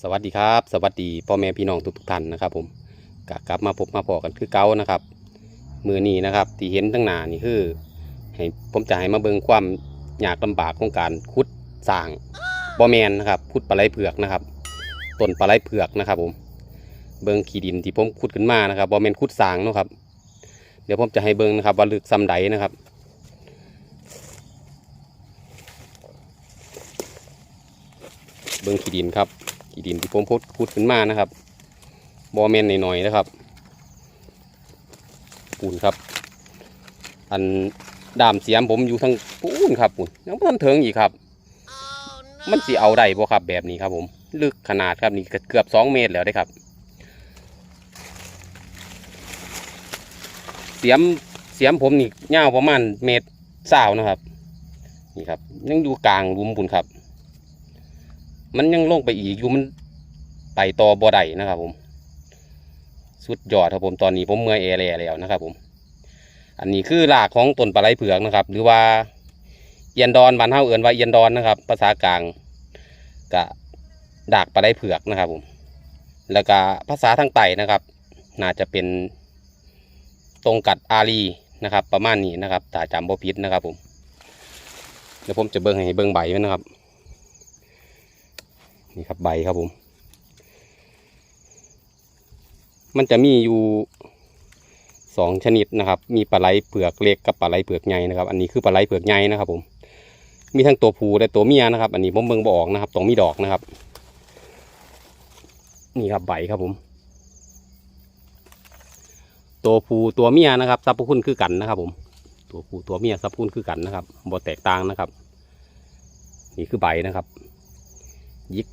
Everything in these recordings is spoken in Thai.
สวัสดีครับ สวัสดีพ่อแม่พี่น้องทุกๆท่านนะครับ ผมกกลับมาพบมาพอกันคือเก่านะครับ มือนี้นะครับที่เห็นทั้งหน้านี่คือให้ผมจะให้มาเบิ่งความยากลำบากของการขุดสร้างบอแมนนะครับขุดปลาไหลเผือกนะครับต้นปลาไหลเผือกนะครับ ผม เบิ่งขี้ดินที่ผมขุดขึ้นมานะครับบอแมนขุดสร้างเนาะครับ เดี๋ยวผมจะให้เบิ่งนะครับว่าลึกซ้ำใดนะครับเบิ่งขี้ดินครับ ขี้ดินที่ผมพดขุดขึ้นมานะครับบอแมนหน่อยๆนะครับ ปูนครับ อันดามเสียมผมอยู่ทางปูนครับปูนยังไม่ทันถึงอีกครับ มันสิเอาได้บ่ครับแบบนี้ครับ ผม ลึกขนาดครับนี่เกือบสองเมตรแล้วได้ครับ เสียมเสียมผมนี่ยาวประมาณเมตรสาวนะครับ นี่ครับ ยังอยู่กลางหลุมปูนครับ มันยังลงไปอีกอยู่มันไต่ต่อบ่ได้นะครับ ผม สุดยอดครับผมตอนนี้ผมเมื่อยเอแลแล้วนะครับ ผม อันนี้คือรากของต้นปลาไหลเผือกนะครับ หรือว่าเอียนดอนบ้านเฮาเอิ้นว่าเอียนดอนนะครับ ภาษากลางกะดากปลาไหลเผือกนะครับ ผม แล้วก็ภาษาทางใต้นะครับ น่าจะเป็นตรงกัดอารีนะครับ ประมาณนี้นะครับถ้าจำบ่ผิดนะครับ ผมเดี๋ยวผมจะเบิ่งให้เบิ่งใบมันนะครับ นี่ครับใบครับผม มันจะมีอยู่สองชนิดนะครับ มีปลาไหลเผือกเล็กกับปลาไหลเผือกใหญ่นะครับ อันนี้คือปลาไหลเผือกใหญ่นะครับ ผม มีทั้งตัวผู้และตัวเมียนะครับ อันนี้ผมเบิ่งบออกนะครับต้องมีดอกนะครับ นี่ครับใบครับผม ตัวผู้ตัวเมียนะครับสรรพคุณคือกันนะครับ ผม ตัวผู้ตัวเมียสรรพคุณคือกันนะครับบ่แตกต่างนะครับ นี่คือใบนะครับยิก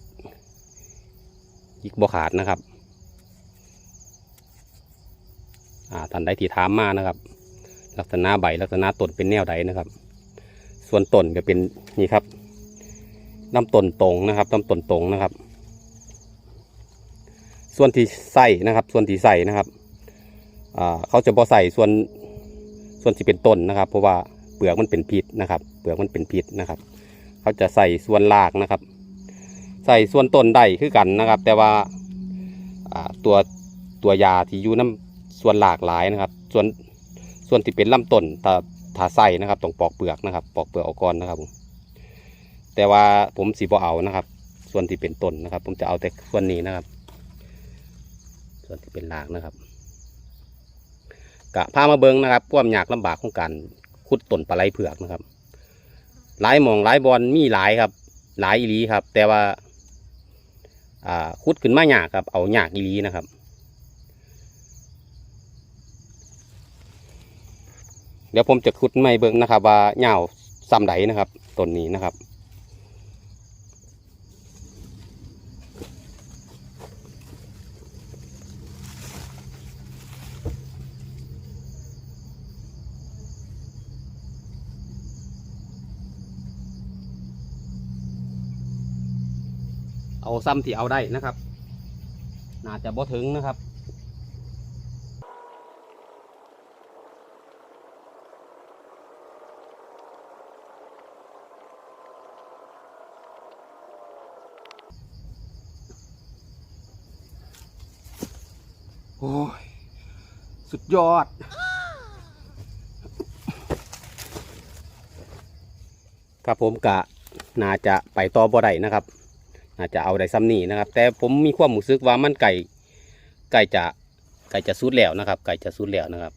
ยิกบ่ขาดนะครับอ่าท่านใดที่ถามมานะครับ ลักษณะใบลักษณะต้นเป็นแนวใดนะครับ ส่วนต้นก็เป็นนี่ครับลำต้นตรงนะครับลำต้นตรงนะครับ ส่วนที่ใส่นะครับ ส่วนที่ใส่นะครับเขาจะบ่ใส่ส่วนส่วนที่เป็นต้นนะครับ เพราะว่าเปลือกมันเป็นพิษนะครับ เปลือกมันเป็นพิษนะครับ เขาจะใส่ส่วนรากนะครับ ใส่ส่วนต้นได้คือกันนะครับ แต่ว่าตัวตัวยาที่อยู่น้ำส่วนหลากหลายนะครับ ส่วนส่วนที่เป็นลำต้นถ้าถ้าใส่นะครับต้องปอกเปลือกนะครับ ปอกเปลือกออกก่อนนะครับผมแต่ว่าผมสีบ่เอานะครับ ส่วนที่เป็นต้นนะครับ ผมจะเอาแต่ส่วนนี้นะครับ ส่วนที่เป็นรากนะครับกะพามาเบิงนะครับความยากลำบากของการขุดต้นปลาไหลเผือกนะครับหลายหมองหลายบอลมีหลายครับ หลายอีลีครับ แต่ว่า อ่าคุดขึ้นมาหยากครับ เอาหยากอีลีนะครับเดี๋ยวผมจะขุดไม่เบิ่งนะครับ ว่าเหย่าซ้ำไดนะครับต้นนี้นะครับ เอาซ้ำที่เอาได้นะครับ น่าจะบ่ถึงนะครับโอ้ย สุดยอด ครับผมกะน่าจะไปต่อบ่ได้นะครับ อาจจะเอาได้ซ้ำนี่นะครับ แต่ผมมีความรู้สึกว่ามันไก่ไก่จะไก่จะสุดแล้วนะครับ ไก่จะสุดแล้วนะครับ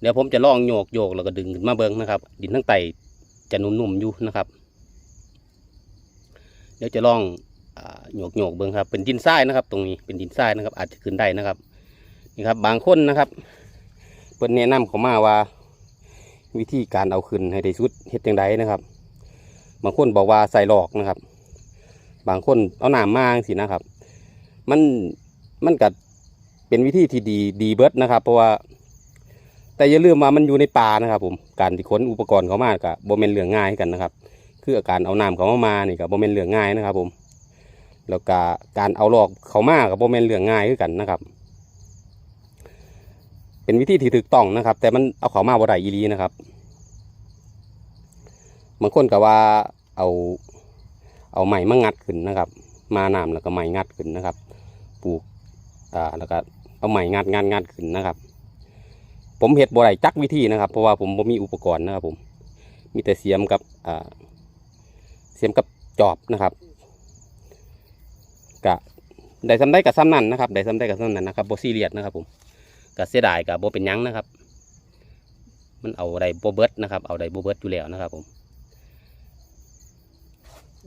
เดี๋ยวผมจะลองโยกโยกแล้วก็ดึงขึ้นมาเบิ้งนะครับ ดินทั้งไตจะนุ่มๆอยู่นะครับ เดี๋ยวจะลองโยกโยกเบิ้งครับ เป็นดินทรายนะครับ ตรงนี้เป็นดินทรายนะครับ อาจจะขึ้นได้นะครับนี่ครับ บางคนนะครับเพิ่นแนะนำเขามาว่า วิธีการเอาขึ้นให้ได้สุดเฮ็ดจังไดนะครับ บางคนบอกว่าใส่หลอกนะครับ บางคนเอาน้ำมาสินะครับ มันมันก็เป็นวิธีที่ดีดีเบิร์ดนะครับ เพราะว่าแต่อย่าลืมว่ามันอยู่ในป่านะครับ ผมการที่ขนอุปกรณ์เขามากกับโบเมนเรื่องง่ายกันนะครับ คืออาการเอาน้ำเขามามานี่กับโบเมนเรื่องง่ายนะครับ ผม แล้วก็การเอาหลอกเขามากับโบเมนเรื่องง่ายคือกันนะครับ เป็นวิธีที่ถูกต้องนะครับ แต่มันเอาเขามาบ่ได้อีลีนะครับบางคนก็ว่าเอา เอาใหม่มางัดขึ้นนะครับ มาน้ำแล้วก็ไม้งัดขึ้นนะครับ ปลูกอ่าแล้วก็เอาไม้งัดงัดงัดขึ้นนะครับ ผมเห็ดบ่ได้จักวิธีนะครับ เพราะว่าผมบ่มีอุปกรณ์นะครับ ผม มีแต่เสียมกับอ่าเสียมกับจอบนะครับกะได้ซ้ำได้กับซ้ำนั่นนะครับได้ซ้ำได้กับซ้ำนั่นนะครับโบซีเรียสนะครับ ผมกะเสียดายกับโบเป็นยังนะครับ มันเอาได้บ่เบิร์ดนะครับ เอาได้บ่เบิร์ดอยู่แล้วนะครับ ผม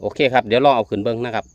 โอเคครับ เดี๋ยวลองเอาขึ้นเบิ้งนะครับ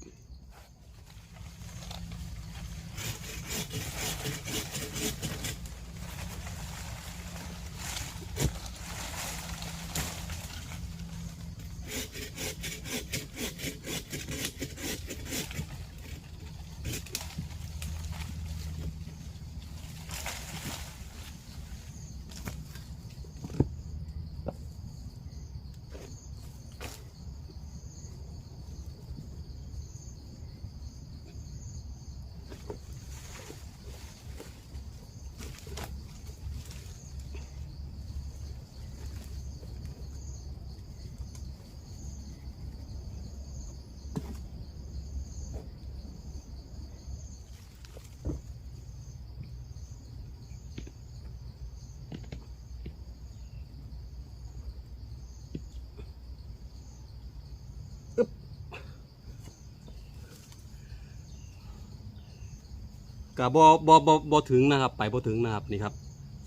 กับบอบอบอบอถึงนะครับ ไปบอถึงนะครับนี่ครับ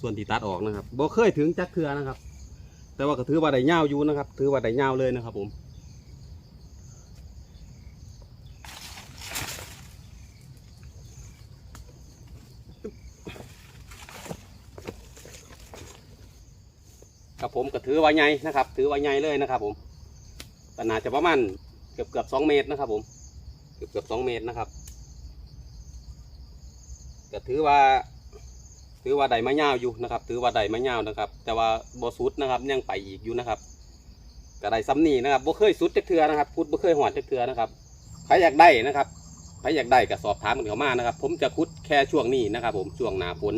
ส่วนที่ตัดออกนะครับบอเคยถึงจักเทือนะครับ แต่ว่าก็ถือว่าได้ยาอยู่นะครับ ถือว่าได้ยาเลยนะครับ ผมกับผมก็ถือว่าใหญ่นะครับ ถือว่าใหญ่เลยนะครับ ผมขนาดจะประมาณเกือบเกือบสองเมตรนะครับ ผม เกือบเกือบสองเมตรนะครับ ก็ถือว่า ถือว่าใดมะยาวอยู่นะครับ ถือว่าใดมะยาวนะครับ แต่ว่าบ่สุดนะครับยังไปอีกอยู่นะครับก็ได้ซ้ำนี่นะครับบ่เคยสุดจักเทือนะครับพุดบ่เคยหอดจักเทือนะครับใครอยากได้นะครับใครอยากได้ก็สอบถามกันเข้ามานะครับ ผมจะคุดแค่ช่วงนี้นะครับ ผมช่วงหนาฝน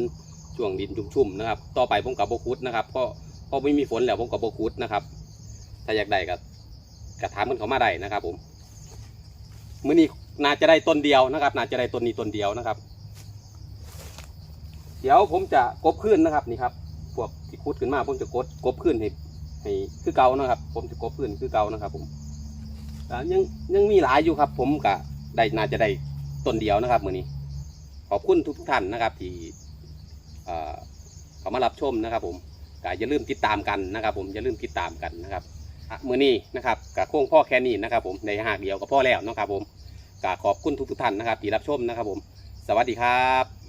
ช่วงดินชุ่มๆนะครับ ต่อไปผมกับบ่คุดนะครับเพราะเพราะไม่มีฝนแล้วผมกับบ่คุดนะครับ ถ้าอยากได้ก็ก็ถามกันเข้ามาได้นะครับ ผมมื้อนี้น่าจะได้ต้นเดียวนะครับ น่าจะได้ต้นนี้ต้นเดียวนะครับ เดี๋ยวผมจะกบขึ้นนะครับนี่ครับพวกที่คุดขึ้นมาผมจะกดกบขึ้นให้ให้คือเก่านะครับ ผมจะกบขึ้นคือเก่านะครับ ผมยังยังมีหลายอยู่ครับ ผมกะได้น่าจะได้ต้นเดียวนะครับมือนี้ ขอบคุณทุกท่านนะครับ ที่เอ่อเขามารับชมนะครับ ผมกะอย่าลืมติดตามกันนะครับ ผมอย่าลืมติดตามกันนะครับมือนี้นะครับกะโค้งพ่อแค่นี้นะครับ ผมในหากเดียวก็พ่อแล้วนะครับ ผมกะขอบคุณทุกท่านนะครับ ที่รับชมนะครับ ผม สวัสดีครับ